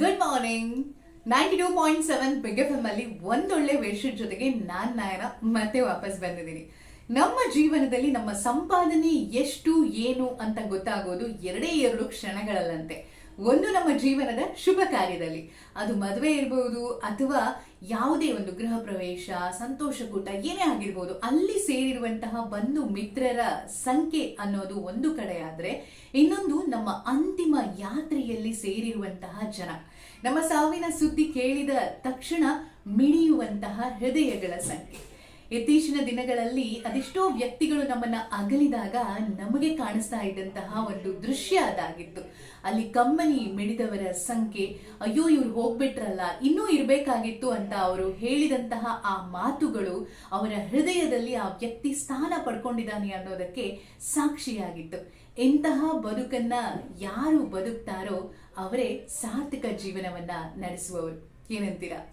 Good morning ninety two point seven Big F M ಅಲ್ಲಿ ಒಂದೊಳ್ಳೆ ವಿಷಯದ ಜೊತೆಗೆ ನಾನ್ ನಾಯನ ಮತ್ತೆ ವಾಪಸ್ ಬಂದಿದ್ದೀನಿ. ನಮ್ಮ ಜೀವನದಲ್ಲಿ ನಮ್ಮ ಸಂಪಾದನೆ ಎಷ್ಟು, ಏನು ಅಂತ ಗೊತ್ತಾಗೋದು ಎರಡೇ ಎರಡು ಕ್ಷಣಗಳಲ್ಲಂತೆ. ಒಂದು ನಮ್ಮ ಜೀವನದ ಶುಭ ಕಾರ್ಯದಲ್ಲಿ. ಅದು ಮದುವೆ ಇರಬಹುದು ಅಥವಾ ಯಾವುದೇ ಒಂದು ಗೃಹ ಪ್ರವೇಶ ಸಂತೋಷಕೂಟ ಏನೇ ಆಗಿರ್ಬೋದು, ಅಲ್ಲಿ ಸೇರಿರುವಂತಹ ಬಂಧು ಮಿತ್ರರ ಸಂಖ್ಯೆ ಅನ್ನೋದು ಒಂದು ಕಡೆ ಆದ್ರೆ ಇನ್ನೊಂದು ನಮ್ಮ ಅಂತಿಮ ಯಾತ್ರೆಯಲ್ಲಿ ಸೇರಿರುವಂತಹ ಜನ. ನಮ್ಮ ಸಾವಿನ ಸುದ್ದಿ ಕೇಳಿದ ತಕ್ಷಣ ಮಿಡಿಯುವಂತಹ ಹೃದಯಗಳ ಸಂಖ್ಯೆ. ಇತ್ತೀಚಿನ ದಿನಗಳಲ್ಲಿ ಅದೆಷ್ಟೋ ವ್ಯಕ್ತಿಗಳು ನಮ್ಮನ್ನ ಅಗಲಿದಾಗ ನಮಗೆ ಕಾಣಿಸ್ತಾ ಇದ್ದಂತಹ ಒಂದು ದೃಶ್ಯ ಅದಾಗಿತ್ತು. ಅಲ್ಲಿ ಕಮ್ಮನಿ ಮಿಡಿದವರ ಸಂಖ್ಯೆ, ಅಯ್ಯೋ ಇವ್ರು ಹೋಗ್ಬಿಟ್ರಲ್ಲ, ಇನ್ನೂ ಇರಬೇಕಾಗಿತ್ತು ಅಂತ ಅವರು ಹೇಳಿದಂತಹ ಆ ಮಾತುಗಳು ಅವರ ಹೃದಯದಲ್ಲಿ ಆ ವ್ಯಕ್ತಿ ಸ್ಥಾನ ಪಡ್ಕೊಂಡಿದ್ದಾನೆ ಅನ್ನೋದಕ್ಕೆ ಸಾಕ್ಷಿಯಾಗಿತ್ತು. ಇಂತಹ ಬದುಕನ್ನ ಯಾರು ಬದುಕ್ತಾರೋ ಅವರೇ ಸಾರ್ಥಕ ಜೀವನವನ್ನ ನಡೆಸುವವರು. ಏನಂತೀರಾ?